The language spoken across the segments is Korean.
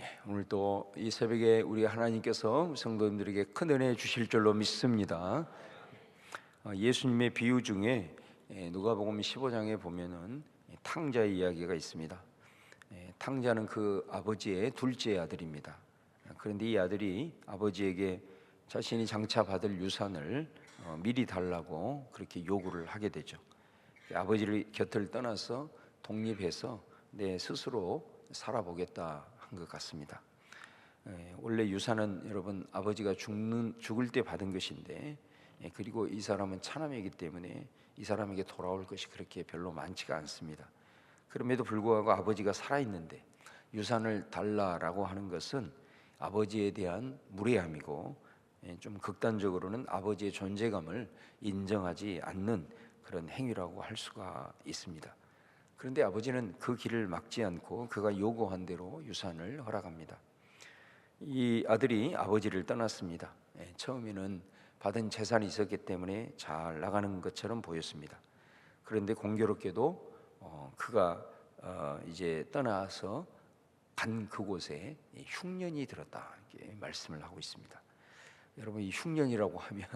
예, 오늘 또 이 새벽에 우리 하나님께서 성도님들에게 큰 은혜 주실 줄로 믿습니다. 어, 예수님의 비유 중에 예, 누가복음 15장에 보면은 탕자의 이야기가 있습니다. 예, 탕자는 그 아버지의 둘째 아들입니다. 그런데 이 아들이 아버지에게 자신이 장차 받을 유산을 어, 미리 달라고 그렇게 요구를 하게 되죠. 아버지를 곁을 떠나서 독립해서 내 스스로 살아보겠다 한 것 같습니다. 예, 원래 유산은 여러분 아버지가 죽는 죽을 때 받은 것인데 예, 그리고 이 사람은 차남이기 때문에 이 사람에게 돌아올 것이 그렇게 별로 많지가 않습니다. 그럼에도 불구하고 아버지가 살아 있는데 유산을 달라라고 하는 것은 아버지에 대한 무례함이고 예, 좀 극단적으로는 아버지의 존재감을 인정하지 않는 그런 행위라고 할 수가 있습니다. 그런데 아버지는 그 길을 막지 않고 그가 요구한 대로 유산을 허락합니다. 이 아들이 아버지를 떠났습니다. 예, 처음에는 받은 재산이 있었기 때문에 잘 나가는 것처럼 보였습니다. 그런데 공교롭게도 어, 그가 어, 이제 떠나서 간 그곳에 흉년이 들었다 이렇게 말씀을 하고 있습니다. 여러분 이 흉년이라고 하면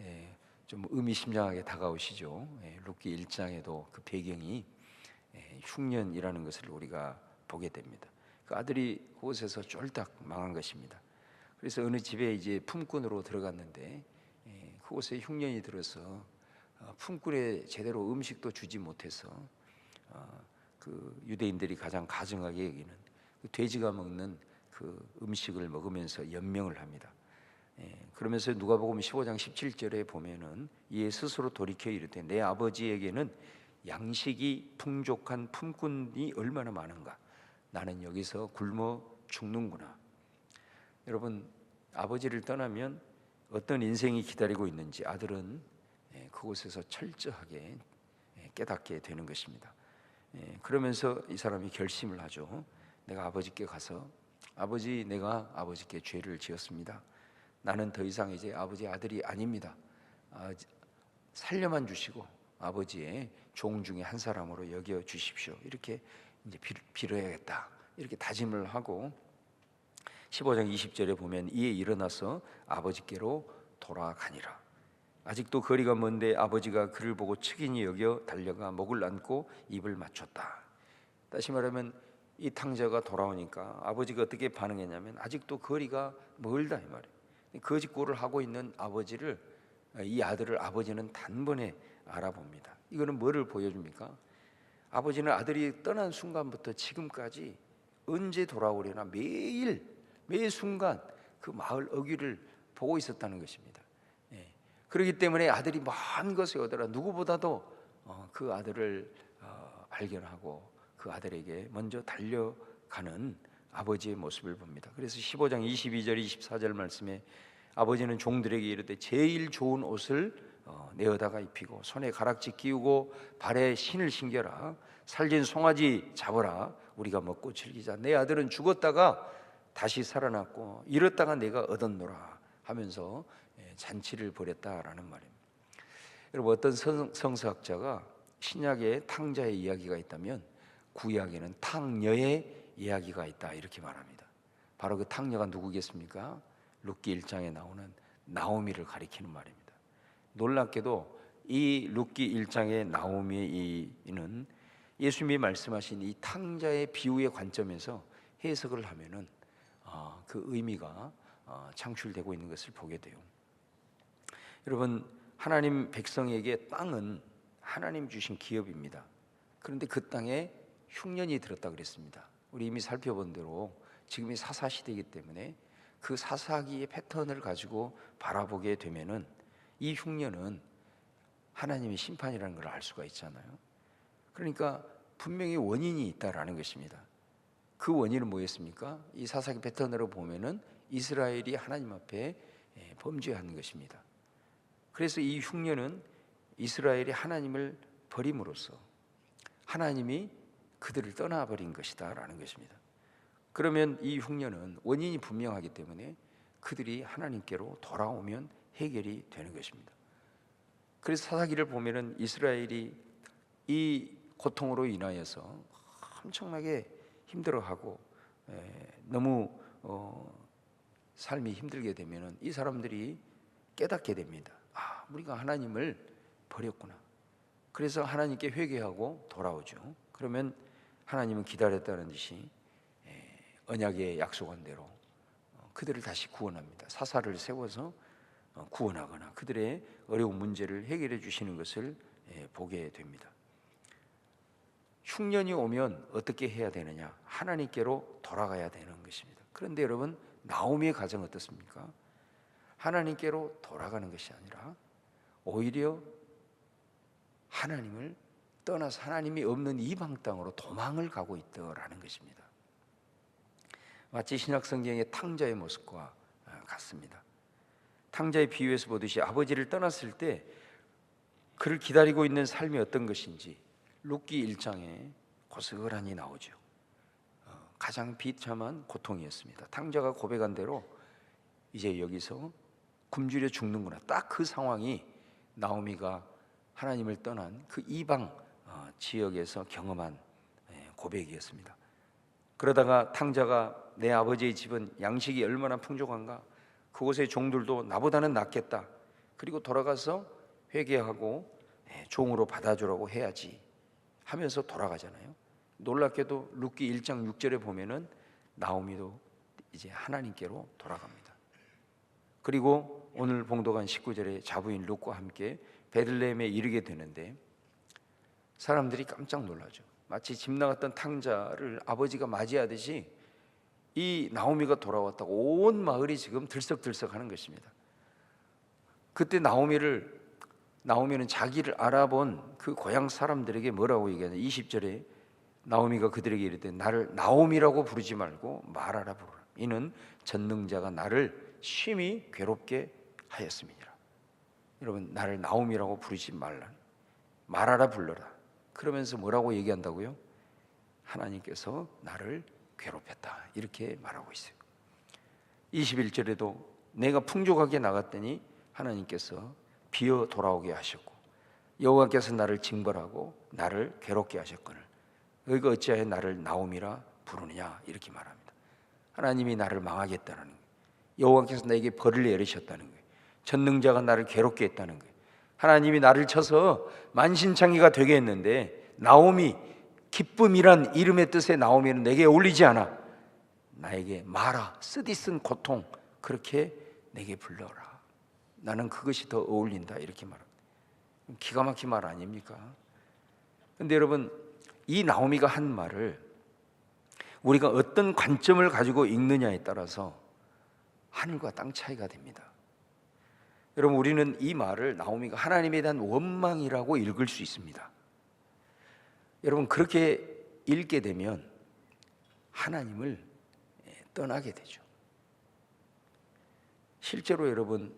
예, 좀 의미심장하게 다가오시죠. 예, 룻기 1장에도 그 배경이 예, 흉년이라는 것을 우리가 보게 됩니다. 그 아들이 그곳에서 쫄딱 망한 것입니다. 그래서 어느 집에 이제 품꾼으로 들어갔는데 예, 그곳에 흉년이 들어서 어, 품꾼에 제대로 음식도 주지 못해서 어, 그 유대인들이 가장 가증하게 여기는 그 돼지가 먹는 그 음식을 먹으면서 연명을 합니다. 예, 그러면서 누가복음 15장 17절에 보면은 이에 스스로 돌이켜 이르되 내 아버지에게는 양식이 풍족한 품꾼이 얼마나 많은가. 나는 여기서 굶어 죽는구나. 여러분 아버지를 떠나면 어떤 인생이 기다리고 있는지 아들은 예, 그곳에서 철저하게 예, 깨닫게 되는 것입니다. 예, 그러면서 이 사람이 결심을 하죠. 내가 아버지께 가서 아버지 내가 아버지께 죄를 지었습니다. 나는 더 이상 이제 아버지 아들이 아닙니다. 아, 살려만 주시고 아버지의 종 중에 한 사람으로 여겨 주십시오. 이렇게 이제 빌어야겠다. 이렇게 다짐을 하고 15장 20절에 보면 이에 일어나서 아버지께로 돌아가니라. 아직도 거리가 먼데 아버지가 그를 보고 측인이 여겨 달려가 목을 안고 입을 맞췄다. 다시 말하면 이 탕자가 돌아오니까 아버지가 어떻게 반응했냐면 아직도 거리가 멀다 이 말이에요. 거짓골을 하고 있는 아버지를 이 아들을 아버지는 단번에 알아봅니다. 이거는 뭐를 보여줍니까? 아버지는 아들이 떠난 순간부터 지금까지 언제 돌아오려나 매일 매 순간 그 마을 어귀를 보고 있었다는 것입니다. 예. 그렇기 때문에 아들이 먼 것에 오더라 누구보다도 어, 그 아들을 어, 발견하고 그 아들에게 먼저 달려가는 아버지의 모습을 봅니다. 그래서 15장 22절 24절 말씀에 아버지는 종들에게 이르되 제일 좋은 옷을 어, 내어다가 입히고 손에 가락지 끼우고 발에 신을 신겨라. 살진 송아지 잡아라. 우리가 먹고 즐기자. 내 아들은 죽었다가 다시 살아났고 잃었다가 내가 얻었노라 하면서 예, 잔치를 벌였다라는 말입니다. 여러분 어떤 성, 성서학자가 신약에 탕자의 이야기가 있다면 구약에는 탕녀의 이야기가 있다 이렇게 말합니다. 바로 그 탕녀가 누구겠습니까? 룻기 1장에 나오는 나오미를 가리키는 말입니다 놀랍게도 이 룻기 1장의 나오미의 이는 예수님이 말씀하신 이 탕자의 비유의 관점에서 해석을 하면은 어, 그 의미가 어, 창출되고 있는 것을 보게 돼요. 여러분 하나님 백성에게 땅은 하나님 주신 기업입니다. 그런데 그 땅에 흉년이 들었다 그랬습니다. 우리 이미 살펴본 대로 지금이 사사 시대이기 때문에 그 사사기의 패턴을 가지고 바라보게 되면은 이 흉년은 하나님의 심판이라는 걸 알 수가 있잖아요. 그러니까 분명히 원인이 있다라는 것입니다. 그 원인은 뭐였습니까? 이 사사기 패턴으로 보면은 이스라엘이 하나님 앞에 예, 범죄한 것입니다. 그래서 이 흉년은 이스라엘이 하나님을 버림으로써 하나님이 그들을 떠나버린 것이다라는 것입니다. 그러면 이 흉년은 원인이 분명하기 때문에 그들이 하나님께로 돌아오면 해결이 되는 것입니다. 그래서 사사기를 보면은 이스라엘이 이 고통으로 인하여서 엄청나게 힘들어하고 에, 너무 어, 삶이 힘들게 되면은 이 사람들이 깨닫게 됩니다. 아, 우리가 하나님을 버렸구나. 그래서 하나님께 회개하고 돌아오죠. 그러면 하나님은 기다렸다는 듯이 에, 언약의 약속한 대로 어, 그들을 다시 구원합니다. 사사를 세워서 어, 구원하거나 그들의 어려운 문제를 해결해 주시는 것을 예, 보게 됩니다. 흉년이 오면 어떻게 해야 되느냐? 하나님께로 돌아가야 되는 것입니다. 그런데 여러분 나오미의 가정 어떻습니까? 하나님께로 돌아가는 것이 아니라 오히려 하나님을 떠나서 하나님이 없는 이방 땅으로 도망을 가고 있더라는 것입니다. 마치 신약 성경의 탕자의 모습과 아, 같습니다. 탕자의 비유에서 보듯이 아버지를 떠났을 때 그를 기다리고 있는 삶이 어떤 것인지 룻기 1장에 고스란히 나오죠. 어, 가장 비참한 고통이었습니다. 탕자가 고백한 대로 이제 여기서 굶주려 죽는구나. 딱 그 상황이 나오미가 하나님을 떠난 그 이방 어, 지역에서 경험한 예, 고백이었습니다. 그러다가 탕자가 내 아버지의 집은 양식이 얼마나 풍족한가 그곳의 종들도 나보다는 낫겠다. 그리고 돌아가서 회개하고 예, 종으로 받아주라고 해야지 하면서 돌아가잖아요. 놀랍게도 룻기 1장 6절에 보면은 나오미도 이제 하나님께로 돌아갑니다. 그리고 오늘 봉독한 19절에 자부인 룻과 함께 베들레헴에 이르게 되는데 사람들이 깜짝 놀라죠. 마치 집 나갔던 탕자를 아버지가 맞이하듯이 이 나오미가 돌아왔다고 온 마을이 지금 들썩들썩하는 것입니다. 그때 나오미를 나오미는 자기를 알아본 그 고향 사람들에게 뭐라고 얘기하냐? 20절에 나오미가 그들에게 이르되 나를 나오미라고 부르지 말고 말하라 부르라. 이는 전능자가 나를 심히 괴롭게 하였음이니라. 여러분 나를 나오미라고 부르지 말라. 말하라 불러라. 그러면서 뭐라고 얘기한다고요? 하나님께서 나를 괴롭혔다. 이렇게 말하고 있어요. 21절에도 내가 풍족하게 나갔더니 하나님께서 비어 돌아오게 하셨고 여호와께서 나를 징벌하고 나를 괴롭게 하셨거늘 너희가 어찌하여 나를 나옴이라 부르느냐 이렇게 말합니다. 하나님이 나를 망하겠다는 거예요. 여호와께서 나에게 벌을 내리셨다는 거예요. 전능자가 나를 괴롭게 했다는 거예요. 하나님이 나를 쳐서 만신창이가 되게 했는데 나옴이 기쁨이란 이름의 뜻의 나옴이는 내게 어울리지 않아. 나에게 마라 쓰디쓴 고통 그렇게 내게 불러라. 나는 그것이 더 어울린다 이렇게 말합니다. 기가 막힌 말 아닙니까? 근데 여러분 이 나오미가 한 말을 우리가 어떤 관점을 가지고 읽느냐에 따라서 하늘과 땅 차이가 됩니다. 여러분 우리는 이 말을 나오미가 하나님에 대한 원망이라고 읽을 수 있습니다. 여러분 그렇게 읽게 되면 하나님을 떠나게 되죠. 실제로 여러분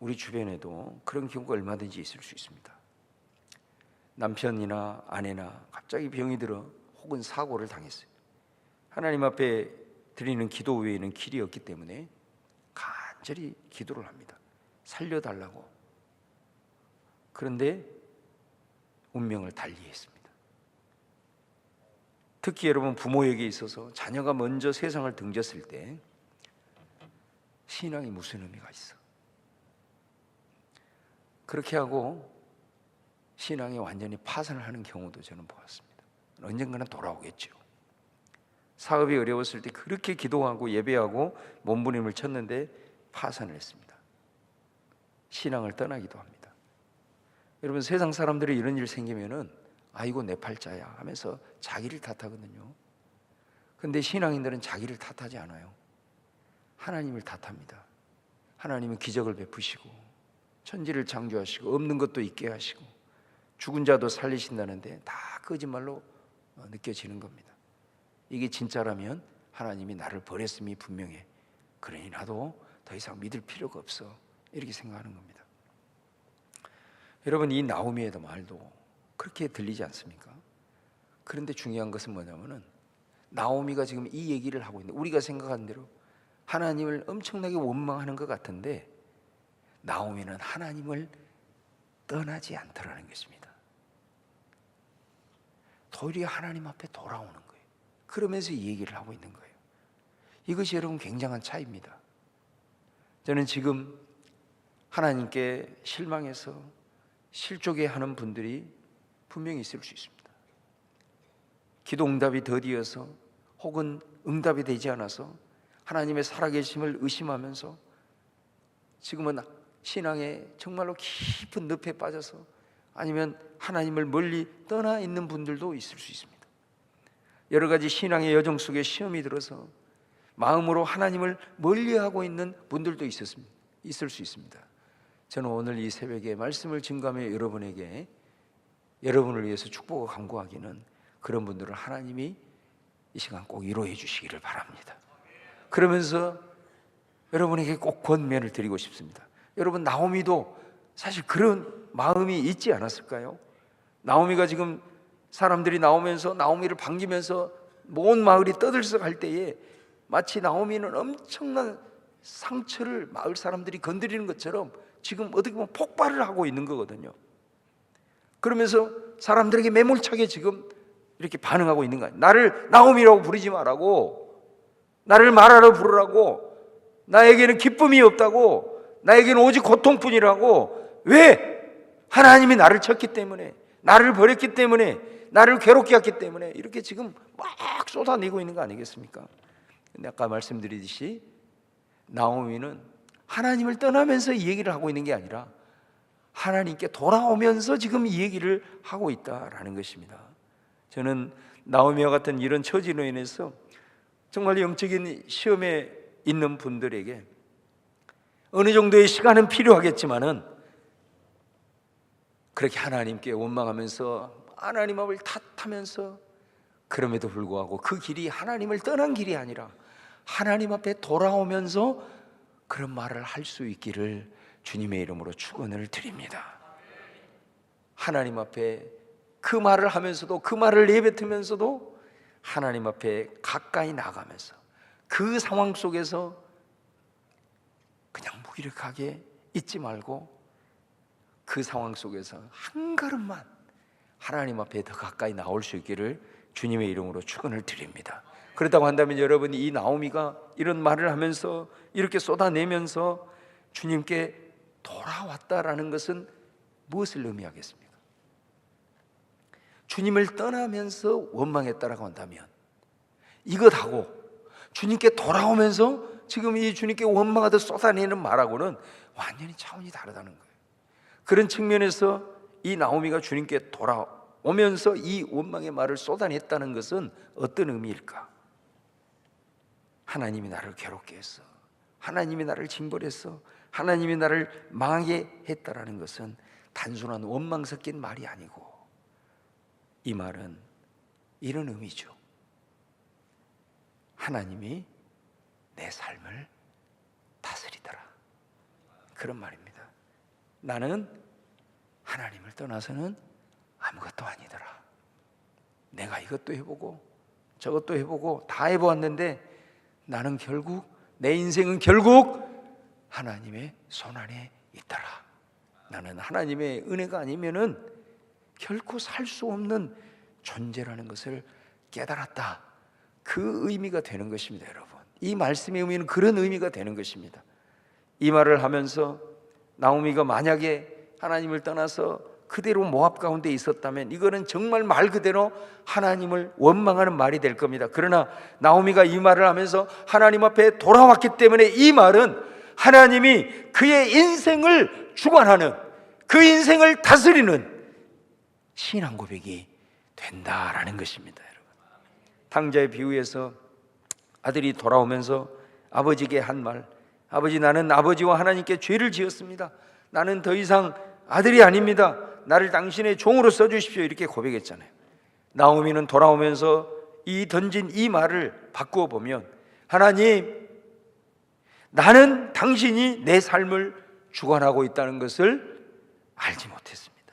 우리 주변에도 그런 경우가 얼마든지 있을 수 있습니다. 남편이나 아내나 갑자기 병이 들어 혹은 사고를 당했어요. 하나님 앞에 드리는 기도 외에는 길이 없기 때문에 간절히 기도를 합니다. 살려달라고. 그런데 운명을 달리했습니다. 특히 여러분 부모에게 있어서 자녀가 먼저 세상을 등졌을 때 신앙이 무슨 의미가 있어? 그렇게 하고 신앙이 완전히 파산을 하는 경우도 저는 보았습니다. 언젠가는 돌아오겠죠. 사업이 어려웠을 때 그렇게 기도하고 예배하고 몸부림을 쳤는데 파산을 했습니다. 신앙을 떠나기도 합니다. 여러분 세상 사람들이 이런 일 생기면은 아이고 내 팔자야 하면서 자기를 탓하거든요. 근데 신앙인들은 자기를 탓하지 않아요. 하나님을 탓합니다. 하나님은 기적을 베푸시고 천지를 창조하시고 없는 것도 있게 하시고 죽은 자도 살리신다는데 다 거짓말로 어, 느껴지는 겁니다. 이게 진짜라면 하나님이 나를 버렸음이 분명해. 그러니 나도 더 이상 믿을 필요가 없어. 이렇게 생각하는 겁니다. 여러분 이 나오미의 말도 그렇게 들리지 않습니까? 그런데 중요한 것은 뭐냐면은 나오미가 지금 이 얘기를 하고 있는데 우리가 생각하는 대로 하나님을 엄청나게 원망하는 것 같은데 나오미는 하나님을 떠나지 않더라는 것입니다. 도리어 하나님 앞에 돌아오는 거예요. 그러면서 이 얘기를 하고 있는 거예요. 이것이 여러분 굉장한 차이입니다. 저는 지금 하나님께 실망해서 실족해 하는 분들이 분명히 있을 수 있습니다. 기도 응답이 더디어서 혹은 응답이 되지 않아서 하나님의 살아계심을 의심하면서 지금은 신앙에 정말로 깊은 늪에 빠져서 아니면 하나님을 멀리 떠나 있는 분들도 있을 수 있습니다. 여러 가지 신앙의 여정 속에 시험이 들어서 마음으로 하나님을 멀리하고 있는 분들도 있었습니다. 있을 수 있습니다. 저는 오늘 이 새벽에 말씀을 증가하며 여러분에게 여러분을 위해서 축복을 강구하기는 그런 분들을 하나님이 이 시간 꼭 위로해 주시기를 바랍니다. 그러면서 여러분에게 꼭 권면을 드리고 싶습니다. 여러분 나오미도 사실 그런 마음이 있지 않았을까요? 나오미가 지금 사람들이 나오면서 나오미를 반기면서 온 마을이 떠들썩할 때에 마치 나오미는 엄청난 상처를 마을 사람들이 건드리는 것처럼 지금 어떻게 보면 폭발을 하고 있는 거거든요. 그러면서 사람들에게 매몰차게 지금 이렇게 반응하고 있는 거야. 나를 나오미라고 부르지 말라고. 나를 말하러 부르라고. 나에게는 기쁨이 없다고. 나에게는 오직 고통뿐이라고. 왜? 하나님이 나를 쳤기 때문에, 나를 버렸기 때문에, 나를 괴롭게 했기 때문에 이렇게 지금 막 쏟아내고 있는 거 아니겠습니까? 근데 아까 말씀드리듯이 나오미는 하나님을 떠나면서 이 얘기를 하고 있는 게 아니라 하나님께 돌아오면서 지금 이 얘기를 하고 있다라는 것입니다. 저는 나오미와 같은 이런 처지로 인해서 정말 영적인 시험에 있는 분들에게 어느 정도의 시간은 필요하겠지만은 그렇게 하나님께 원망하면서 하나님 앞을 탓하면서 그럼에도 불구하고 그 길이 하나님을 떠난 길이 아니라 하나님 앞에 돌아오면서 그런 말을 할 수 있기를 주님의 이름으로 축원을 드립니다. 하나님 앞에 그 말을 하면서도 그 말을 내뱉으면서도 하나님 앞에 가까이 나가면서 그 상황 속에서 그냥 무기력하게 있지 말고 그 상황 속에서 한 걸음만 하나님 앞에 더 가까이 나올 수 있기를 주님의 이름으로 축원을 드립니다. 그렇다고 한다면 여러분이 이 나오미가 이런 말을 하면서 이렇게 쏟아내면서 주님께 돌아왔다라는 것은 무엇을 의미하겠습니까? 주님을 떠나면서 원망했다라고 한다면 이것하고 주님께 돌아오면서 지금 이 주님께 원망하듯 쏟아내는 말하고는 완전히 차원이 다르다는 거예요. 그런 측면에서 이 나오미가 주님께 돌아오면서 이 원망의 말을 쏟아냈다는 것은 어떤 의미일까? 하나님이 나를 괴롭게 했어. 하나님이 나를 징벌했어. 하나님이 나를 망하게 했다라는 것은 단순한 원망 섞인 말이 아니고 이 말은 이런 의미죠. 하나님이 내 삶을 다스리더라. 그런 말입니다. 나는 하나님을 떠나서는 아무것도 아니더라. 내가 이것도 해보고 저것도 해보고 다 해보았는데 나는 결국 내 인생은 결국 하나님의 손 안에 있더라. 나는 하나님의 은혜가 아니면은 결코 살 수 없는 존재라는 것을 깨달았다. 그 의미가 되는 것입니다, 여러분. 이 말씀의 의미는 그런 의미가 되는 것입니다. 이 말을 하면서 나오미가 만약에 하나님을 떠나서 그대로 모압 가운데 있었다면 이거는 정말 말 그대로 하나님을 원망하는 말이 될 겁니다. 그러나 나오미가 이 말을 하면서 하나님 앞에 돌아왔기 때문에 이 말은 하나님이 그의 인생을 주관하는 그 인생을 다스리는 신앙 고백이 된다라는 것입니다, 여러분. 탕자의 비유에서 아들이 돌아오면서 아버지에게 한 말, 아버지 나는 아버지와 하나님께 죄를 지었습니다. 나는 더 이상 아들이 아닙니다. 나를 당신의 종으로 써 주십시오. 이렇게 고백했잖아요. 나오미는 돌아오면서 이 던진 이 말을 바꾸어 보면 하나님, 나는 당신이 내 삶을 주관하고 있다는 것을 알지 못했습니다.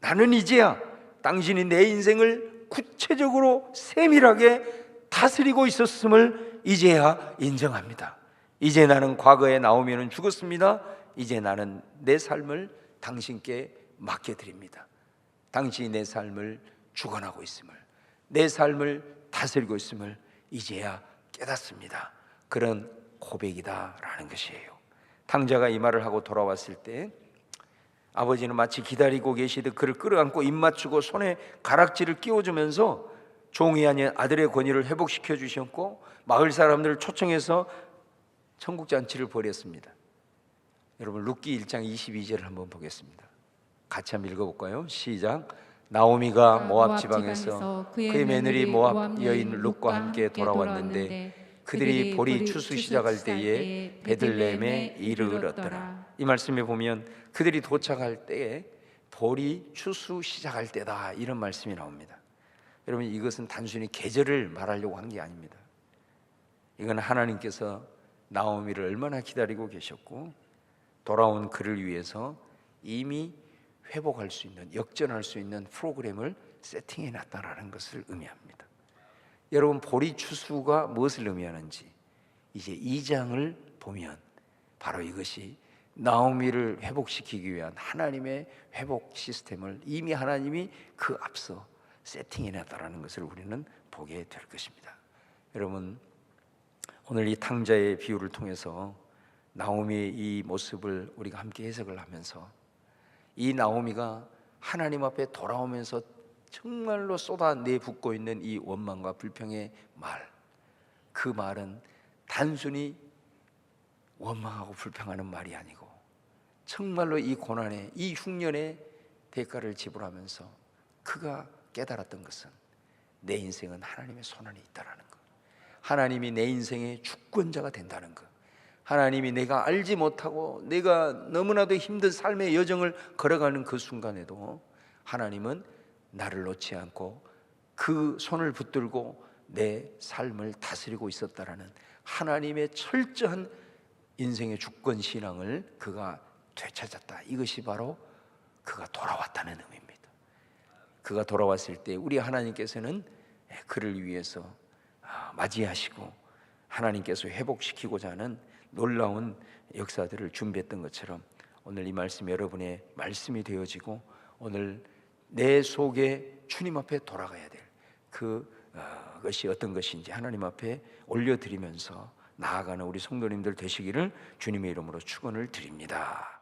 나는 이제야 당신이 내 인생을 구체적으로 세밀하게 다스리고 있었음을 이제야 인정합니다. 이제 나는 과거에 나오면 죽었습니다. 이제 나는 내 삶을 당신께 맡겨드립니다. 당신이 내 삶을 주관하고 있음을, 내 삶을 다스리고 있음을 이제야 깨닫습니다. 그런 고백이다라는 것이에요. 탕자가 이 말을 하고 돌아왔을 때 아버지는 마치 기다리고 계시듯 그를 끌어안고 입 맞추고 손에 가락지를 끼워주면서 종이 아닌 아들의 권위를 회복시켜 주셨고 마을 사람들을 초청해서 천국 잔치를 벌였습니다. 여러분 룻기 1장 22절을 한번 보겠습니다. 같이 한번 읽어 볼까요? 시작. 나오미가 모압 지방에서 그의 며느리 모압 여인 룻과 함께 돌아왔는데 그들이 보리 추수 시작할 때에 베들레헴에 이르렀더라. 이 말씀에 보면 그들이 도착할 때에 보리 추수 시작할 때다 이런 말씀이 나옵니다. 여러분 이것은 단순히 계절을 말하려고 한 게 아닙니다. 이건 하나님께서 나오미를 얼마나 기다리고 계셨고 돌아온 그를 위해서 이미 회복할 수 있는 역전할 수 있는 프로그램을 세팅해 놨다라는 것을 의미합니다. 여러분 보리 추수가 무엇을 의미하는지 이제 이 장을 보면 바로 이것이 나오미를 회복시키기 위한 하나님의 회복 시스템을 이미 하나님이 그 앞서 세팅해 놨다라는 것을 우리는 보게 될 것입니다. 여러분 오늘 이 탕자의 비유를 통해서 나오미의 이 모습을 우리가 함께 해석을 하면서 이 나오미가 하나님 앞에 돌아오면서 정말로 쏟아내 붓고 있는 이 원망과 불평의 말, 그 말은 단순히 원망하고 불평하는 말이 아니고 정말로 이 고난의 이 흉년의 대가를 지불하면서 그가 깨달았던 것은 내 인생은 하나님의 손안에 있다라는 것. 하나님이 내 인생의 주권자가 된다는 것. 하나님이 내가 알지 못하고 내가 너무나도 힘든 삶의 여정을 걸어가는 그 순간에도 하나님은 나를 놓지 않고 그 손을 붙들고 내 삶을 다스리고 있었다라는 하나님의 철저한 인생의 주권 신앙을 그가 되찾았다. 이것이 바로 그가 돌아왔다는 의미입니다. 그가 돌아왔을 때 우리 하나님께서는 그를 위해서 아, 맞이하시고 하나님께서 회복시키고자 하는 놀라운 역사들을 준비했던 것처럼 오늘 이 말씀 여러분의 말씀이 되어지고 오늘 내 속에 주님 앞에 돌아가야 될 그 것이 어떤 것인지 하나님 앞에 올려드리면서 나아가는 우리 성도님들 되시기를 주님의 이름으로 축원을 드립니다.